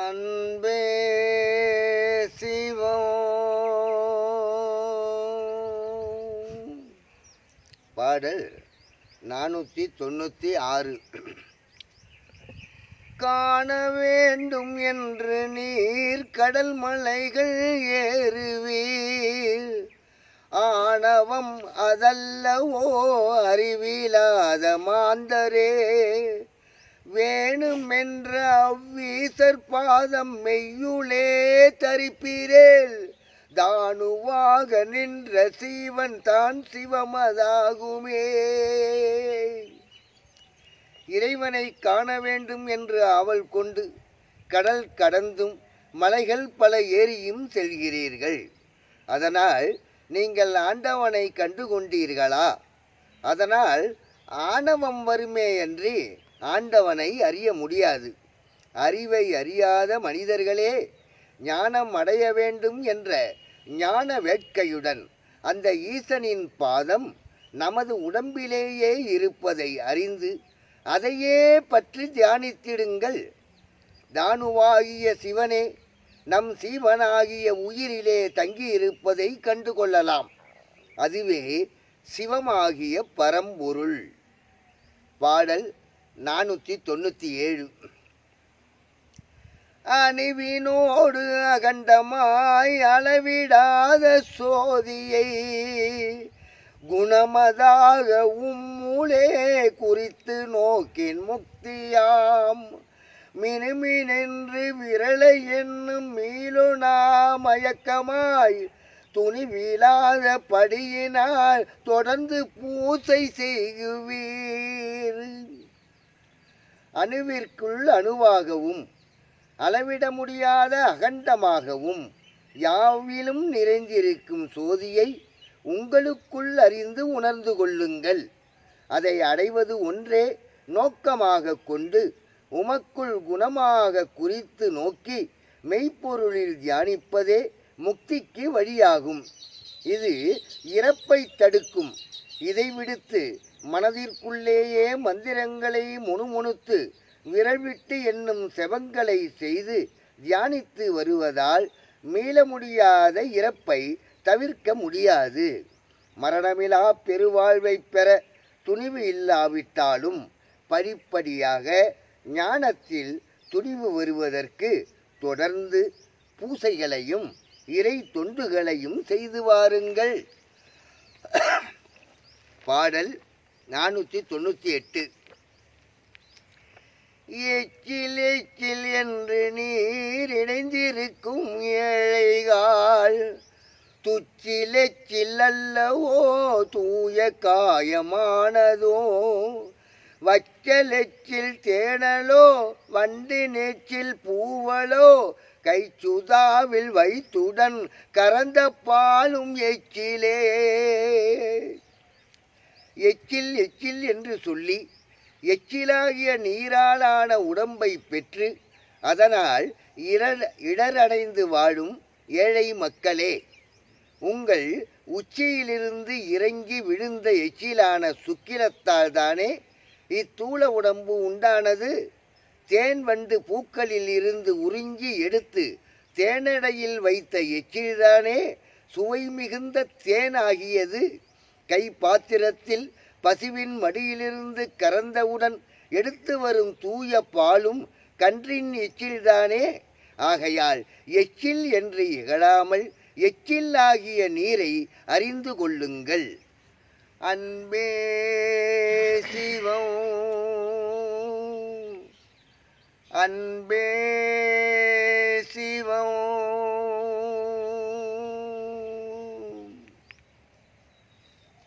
அன்பே சிவம் பாடல் நானூற்றி தொண்ணூற்றி ஆறு. காண வேண்டும் என்று நீர் கடல் மலைகள் ஏறுவீர். ஆணவம் அதல்லவோ அறிவிலாத மாந்தரே. வேணுமென்ற அவ்வீசர் பாதம் மெய்யுளே தரிப்பீரேல். தானுவாக நின்ற சீவன் தான் சிவமதாகுமே. இறைவனை காண வேண்டும் என்று அவள் கொண்டு கடல் கடந்தும் மலைகள் பல ஏறியும் செல்கிறீர்கள். அதனால் நீங்கள் ஆண்டவனை கண்டு கொண்டீர்களா அதனால் ஆணவம் வருமே என்று ஆண்டவனை அறிய முடியாது. அறிவை அறியாத மனிதர்களே ஞானம் அடைய வேண்டும் என்ற ஞான வேட்கையுடன் அந்த ஈசனின் பாதம் நமது உடம்பிலேயே இருப்பதை அறிந்து அதையே பற்றி தியானித்திடுங்கள். தானுவாகிய சிவனே நம் சீவனாகிய உயிரிலே தங்கியிருப்பதை கண்டு கொள்ளலாம் அதுவே சிவமாகிய பரம்பொருள். பாடல் நானூற்றி தொண்ணூற்றி ஏழு. அணிவினோடு அகண்டமாய் அளவிடாத சோதியை குணமதாக உம்முளே குறித்து நோக்கின் முக்தியாம். மினுமினென்று விரலை என்னும் மீளுனா மயக்கமாய் துணிவிலாத படியினால் தொடர்ந்து பூசை செய்குவீர். அணுவிற்குள் அணுவாகவும் அளவிட முடியாத அகண்டமாகவும் யாவிலும் நிறைந்திருக்கும் சோதியை உங்களுக்குள் அறிந்து உணர்ந்து கொள்ளுங்கள். அதை அடைவது ஒன்றே நோக்கமாக கொண்டு உமக்குள் குணமாக குறித்து நோக்கி மெய்ப்பொருளில் தியானிப்பதே முக்திக்கு வழியாகும். இது இறப்பை தடுக்கும். இதை விடுத்து மனதிற்குள்ளேயே மந்திரங்களை முணுமுணுத்து விரல்விட்டு என்னும் செவங்களை செய்து தியானித்து வருவதால் மீள முடியாத இறப்பை தவிர்க்க முடியாது. மரணமிலா பெருவாழ்வை பெற துணிவு இல்லாவிட்டாலும் படிப்படியாக ஞானத்தில் துணிவு வருவதற்கு தொடர்ந்து பூசைகளையும் இறை தொண்டுகளையும் செய்து வாருங்கள். பாடல் நானூற்றி தொண்ணூற்றி எட்டு. எச்சில் எச்சில் என்று நீர் இணைந்திருக்கும் ஏழைகால் துச்சிலெச்சில் அல்லவோ தூய காயமானதோ வச்சலெச்சில் தேனலோ வண்டு நெச்சில் பூவலோ கைச்சுதாவில் வைத்துடன் கறந்த பாலும் எச்சிலே. எச்சில் எச்சில் என்று சொல்லி எச்சிலாகிய நீராலான உடம்பை பெற்று அதனால் இடர் இடரடைந்து வாழும் ஏழை மக்களே உங்கள் உச்சியிலிருந்து இறங்கி விழுந்த எச்சிலான சுக்கிரத்தால் தானே இத்தூள உடம்பு உண்டானது? தேன் வண்டு பூக்களில் இருந்து உறிஞ்சி எடுத்து தேனடையில் வைத்த எச்சில்தானே? சுவை மிகுந்த தேன் ஆகியது கை பாத்திரத்தில் பசுவின் மடியிலிருந்து கறந்தவுடன் எடுத்து வரும் தூய பாலும் கன்றின் எச்சில்தானே? ஆகையால் எச்சில் என்று இகழாமல் எச்சில் ஆகிய நீரை அறிந்து கொள்ளுங்கள். அன்பே சிவம் அன்பே